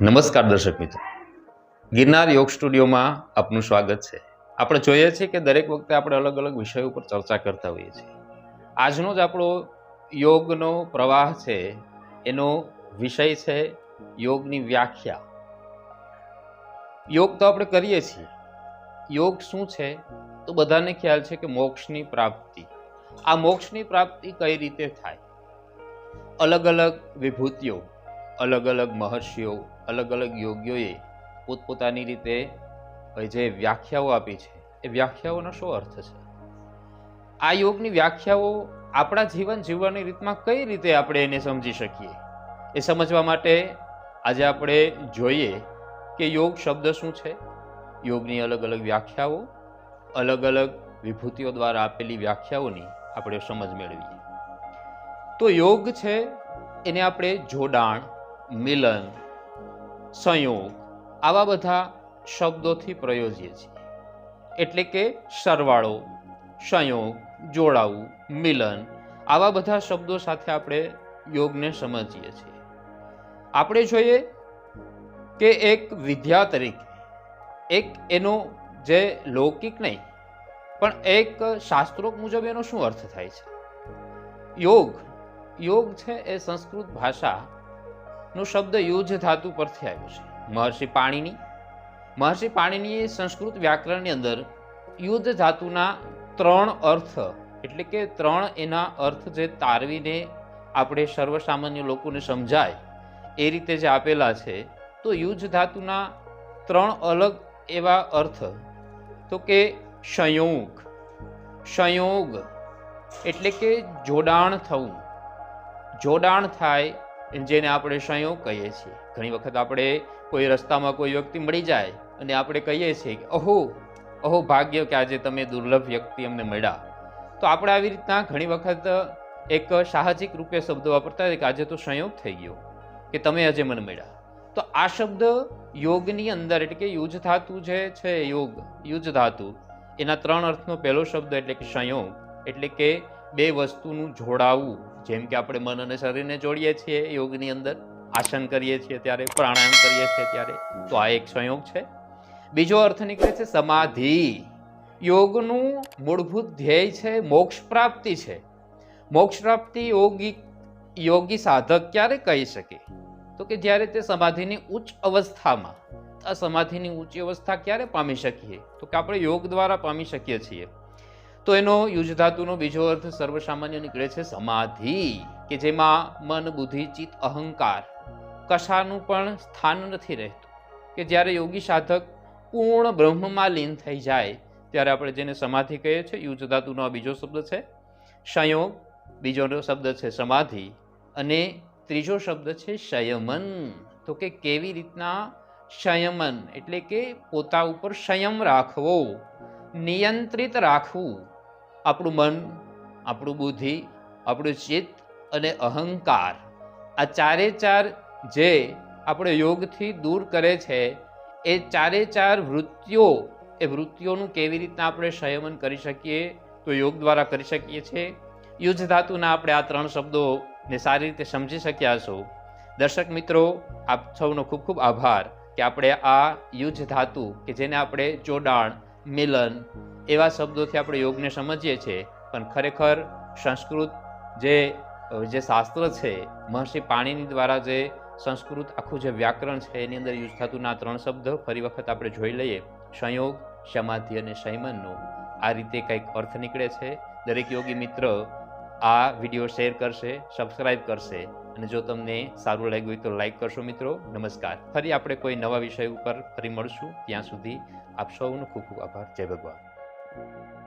નમસ્કાર દર્શક મિત્રો. ગિરનાર યોગ સ્ટુડિયોમાં આપનું સ્વાગત છે. આપણે જોઈએ છીએ કે દરેક વખતે આપણે અલગ અલગ વિષયો ઉપર ચર્ચા કરતા હોઈએ છીએ. આજનો જ આપણો યોગનો પ્રવાહ છે, એનો વિષય છે યોગની વ્યાખ્યા. યોગ તો આપણે કરીએ છીએ. યોગ શું છે? તો બધાને ખ્યાલ છે કે મોક્ષની પ્રાપ્તિ. આ મોક્ષની પ્રાપ્તિ કઈ રીતે થાય? અલગ અલગ વિભૂતિઓ અલગ અલગ મહર્ષિઓ અલગ અલગ યોગીઓએ પોતપોતાની રીતે જે વ્યાખ્યાઓ આપી છે, એ વ્યાખ્યાઓનો શું અર્થ છે? આ યોગની વ્યાખ્યાઓ આપણા જીવન જીવવાની રીતમાં કઈ રીતે આપણે એને સમજી શકીએ? એ સમજવા માટે આજે આપણે જોઈએ કે યોગ શબ્દ શું છે? યોગની અલગ અલગ વ્યાખ્યાઓ અલગ અલગ વિભૂતિઓ દ્વારા આપેલી વ્યાખ્યાઓની આપણે સમજ મેળવીએ. તો યોગ છે, એને આપણે જોડાણ મિલન, સંયોગ, આવા બધા શબ્દોથી પ્રયોજીએ છીએ. એટલે કે સરવાળો, સંયોગ, જોડાવું, મિલન, આવા બધા શબ્દો સાથે આપણે યોગને સમજીએ છીએ. આપણે જોઈએ કે એક વિદ્યા તરીકે, એક એનો જે લૌકિક નહીં, પણ એક શાસ્ત્રોક મુજબ એનો શું અર્થ થાય છે? યોગ યોગ છે એ સંસ્કૃત ભાષાનો શબ્દ યુજ ધાતુ પરથી આવ્યો છે. મહર્ષિ પાણીની મહર્ષિ પાણીની સંસ્કૃત વ્યાકરણની અંદર યુદ્ધ ધાતુના ત્રણ અર્થ, એટલે કે ત્રણ એના અર્થ જે તારવીને આપણે સર્વસામાન્ય લોકોને સમજાય, એ રીતે જે આપેલા છે, તો યુદ્ધ ધાતુના ત્રણ અલગ એવા અર્થ, તો કે સંયોગ સંયોગ, એટલે કે જોડાણ થવું. જોડાણ થાય જેને આપણે સંયોગ કહીએ છીએ. ઘણી વખત આપણે કોઈ રસ્તામાં કોઈ વ્યક્તિ મળી જાય અને આપણે કહીએ છીએ કે અહો અહો ભાગ્ય કે આજે તમે દુર્લભ વ્યક્તિ અમને મળ્યા. તો આપણે આવી રીતના ઘણી વખત એક સાહજિક રૂપે શબ્દ વાપરતા કે આજે તો સંયોગ થઈ ગયો કે તમે આજે મને મળ્યા. તો આ શબ્દ યોગની અંદર એટલે કે યુજ ધાતુ જે છે, યોગ, યુજ ધાતુ, એના ત્રણ અર્થનો પહેલો શબ્દ એટલે કે સંયોગ, એટલે કે બે વસ્તુનું જોડાવું જેમ કે આપણે મન અને શરીરને જોડીએ છીએ યોગની અંદર, આસન કરીએ છીએ ત્યારે, પ્રાણાયામ કરીએ છીએ ત્યારે, તો આ એક સંયોગ છે. બીજો અર્થ નીકળે છે સમાધિ. યોગનું મૂળભૂત ધ્યેય છે મોક્ષ પ્રાપ્તિ છે. મોક્ષ પ્રાપ્તિ યોગી યોગી સાધક ક્યારે કહી શકે? તો કે જ્યારે તે સમાધિની ઉચ્ચ અવસ્થામાં આ સમાધિની ઊંચી અવસ્થા ક્યારે પામી શકીએ? તો કે આપણે યોગ દ્વારા પામી શકીએ છીએ. તો એનો યુજ ધાતુનો બીજો અર્થ સર્વસામાન્ય નીકળે છે સમાધિ, કે જેમાં મન, બુદ્ધિ, ચિત્ત, અહંકાર કશાનું પણ સ્થાન નથી રહેતું. કે જ્યારે યોગી સાધક પૂર્ણ બ્રહ્મમાં લીન થઈ જાય, ત્યારે આપણે જેને સમાધિ કહીએ છીએ યુજ ધાતુનો આ બીજો શબ્દ છે. સંયોગ, બીજો શબ્દ છે સમાધિ, અને ત્રીજો શબ્દ છે સંયમન. તો કે કેવી રીતના સંયમન? એટલે કે પોતા ઉપર સંયમ રાખવો, નિયંત્રિત રાખવું. આપણું મન, આપણું બુદ્ધિ, આપણું ચિત્ત અને અહંકાર આ ચારે ચાર જે આપણે યોગથી દૂર કરે છે, એ ચારે ચાર વૃત્તિઓ, એ વૃત્તિઓનું કેવી રીતના આપણે સંયમન કરી શકીએ? તો યોગ દ્વારા કરી શકીએ છીએ યુદ્ધ ધાતુના આપણે આ ત્રણ શબ્દોને સારી રીતે સમજી શક્યા છો દર્શક મિત્રો, આપ સૌનો ખૂબ ખૂબ આભાર કે આપણે આ યુદ્ધ ધાતુ કે જેને આપણે જોડાણ મિલન એવા શબ્દોથી આપણે યોગને સમજીએ છીએ, પણ ખરેખર સંસ્કૃત જે જે શાસ્ત્ર છે, મહર્ષિ પાણીની દ્વારા જે સંસ્કૃત આખું જે વ્યાકરણ છે, એની અંદર યુઝ થતું આ ત્રણ શબ્દ, ફરી વખત આપણે જોઈ લઈએ. સંયોગ, સમાધિ અને સંયમનનો આ રીતે કંઈક અર્થ નીકળે છે. દરેક યોગી મિત્ર આ વીડિયો શેર કરશે સબસ્ક્રાઈબ કરશે. અને જો તમને સારું લાગ્યું હોય તો લાઈક કરશો મિત્રો. નમસ્કાર. ફરી આપણે કોઈ નવા વિષય ઉપર ફરી મળશું. ત્યાં સુધી આપ સૌનો ખૂબ ખૂબ આભાર. જય ભગવાન.